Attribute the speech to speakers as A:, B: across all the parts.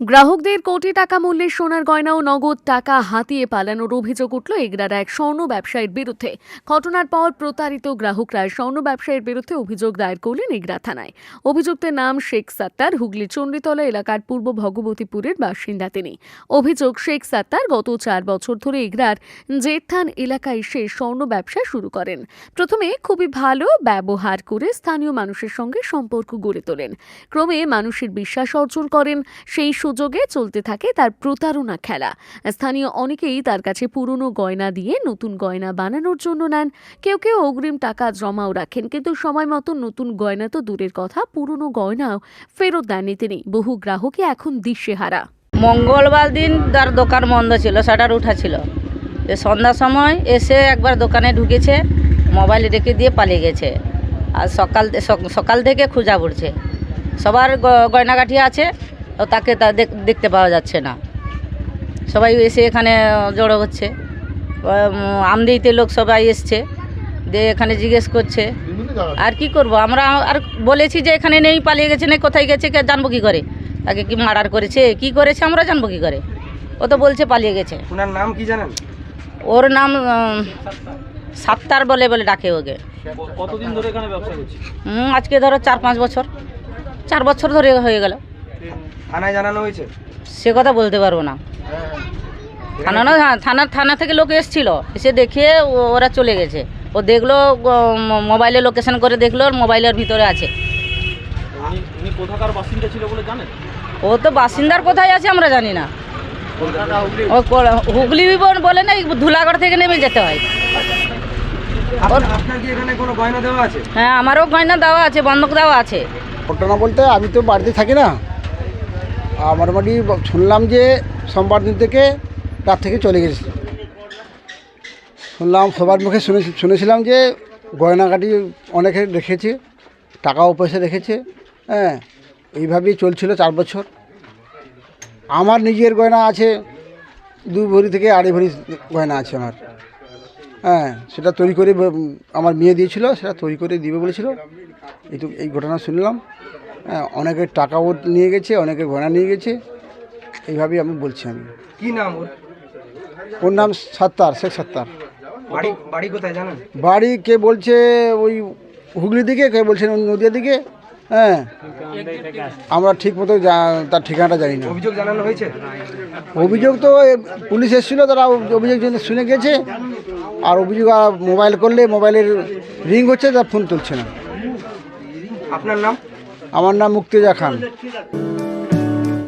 A: গ্রাহকদের কোটি টাকা মূল্যের সোনার গয়না ও নগদ টাকা হাতিয়ে পালানোর অভিযোগ উঠল এগরার এক স্বর্ণ ব্যবসায়ীর বিরুদ্ধে। ঘটনার পর প্রতারিত গ্রাহকরা স্বর্ণ ব্যবসায়ীর বিরুদ্ধে অভিযোগ দায়ের করলেন এগরা থানায়। অভিযুক্তের নাম শেখ সাত্তার, হুগলি চণ্ডীতলা এলাকার পূর্ব ভগবতীপুরের বাসিন্দা তিনি। অভিযোগ, শেখ সাত্তার গত চার বছর ধরে এগরার জেঠান এলাকায় এসে স্বর্ণ ব্যবসা শুরু করেন। প্রথমে খুবই ভালো ব্যবহার করে স্থানীয় মানুষের সঙ্গে সম্পর্ক গড়ে তোলেন। ক্রমে মানুষের বিশ্বাস অর্জন করেন। সেই সুযোগে চলতে থাকে তার প্রতারণা খেলা। স্থানীয় অনেকেই তার কাছে পুরনো গয়না দিয়ে নতুন গয়না বানানোর জন্য নেন। কেউ কেউ অগ্রিম টাকা জমাও রাখেন, কিন্তু সময় মতো নতুন গয়না তো দূরের কথা, পুরনো গয়নাও ফেরত দেননি তিনি। বহু গ্রাহকই এখন দিশেহারা।
B: মঙ্গলবার দিন তার দোকান বন্ধ ছিল, শাটার উঠা ছিল। যে সন্ধ্যার সময় এসে একবার দোকানে ঢুকেছে, মোবাইল রেখে দিয়ে পালিয়ে গেছে। আর সকাল, সক- সকাল থেকে খোঁজা পড়ছে। সবার গয়নাগাঠি আছে তাকে তা দেখ- দেখতে পাওয়া যাচ্ছে না। সবাই এসে এখানে জড়ো হচ্ছে। আমদিতে লোক সবাই এসছে। দিয়ে এখানে জিজ্ঞেস করছে আর কি করব? আমরা আর বলেছি যে এখানে নেই পালিয়ে গেছে নেই কোথায় গেছে কে জানব কী করে? তাকে কি মার্ডার করেছে? কি করেছে? আমরা জানব কী করে? ও তো বলছে পালিয়ে গেছে।
C: ওনার নাম কি জানেন?
B: ওর নাম সাত্তার বলে বলে ডাকে ওকে।
C: কতদিন ধরে এখানে ব্যবসা করছি?
B: হুম, আজকে ধরো চার পাঁচ বছর। চার বছর ধরে হয়ে গেল।
C: থানায় জানানো হয়েছে?
B: সে কথা বলতে পারব না। থানা না হ্যাঁ থানা থানা থেকে লোক এসেছিল। এসে দেখে ওরা চলে গেছে। ও দেখল মোবাইলে লোকেশন করে দেখল মোবাইলের ভিতরে আছে।
C: উনি উনি কোথাকার বাসিন্দা ছিল বলে জানেন?
B: ও তো বাসিন্দার কোথায় আছে আমরা জানি না।
C: হুগলি?
B: ও হুগলি বল- বলে না এই ধুলাগড় থেকে নেমে যেতে হয়।
C: আপনার আপনার কি এখানে কোনো গয়না দেওয়া আছে?
B: হ্যাঁ আমারও গয়না দেওয়া আছে বন্ধক দেওয়া আছে।
D: ঘটনা বলতে আমি তো বাড়িতে থাকি না। বাড়ি শুনলাম যে সোমবার দিন থেকে রাত থেকে চলে গেছে। শুনলাম সবার মুখে শুনে শুনেছিলাম যে গয়নাগাটি অনেকে রেখেছে, টাকাও পয়সা রেখেছে হ্যাঁ এইভাবেই চলছিল চার বছর। আমার নিজের গয়না আছে দু ভরি থেকে আড়াই ভরি গয়না আছে আমার। হ্যাঁ সেটা তৈরি করে আমার মেয়ে দিয়েছিল সেটা তৈরি করে দিবে বলেছিল। এইটু এই ঘটনা শুনলাম। হ্যাঁ অনেকের টাকাও নিয়ে গেছে অনেকে গয়না নিয়ে গেছে। এইভাবেই আমি বলছি আমি।
C: কি নাম ওর?
D: ওর নাম সাত্তার শেখ সাত্তার।
C: বাড়ি বাড়ি কোথায় জানেন?
D: বাড়ি কে বলছে ওই হুগলি দিকে কে বলছেন ওই নদিয়া দিকে? হ্যাঁ। আমরা ঠিক মতো তার ঠিকানাটা জানি না।
C: অভিযোগ জানানো হয়েছে?
D: অভিযোগ তো পুলিশ এসেছিল তারা অভিযোগ শুনে গেছে। আর অভিযোগ আর মোবাইল করলে মোবাইলের রিং হচ্ছে তার ফোন তুলছে না।
C: আপনার নাম?
D: আমার নাম Muktija Khan.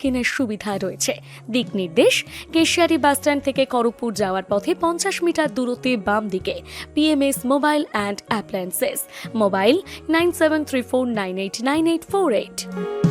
A: কেনার সুবিধা রয়েছে। দিক নির্দেশ, কেশিয়ারি বাসস্ট্যান্ড থেকে করপুর যাওয়ার পথে পঞ্চাশ মিটার দূরত্বে বাম দিকে PMS mobile and appliances mobile nine seven three four nine eight nine eight four eight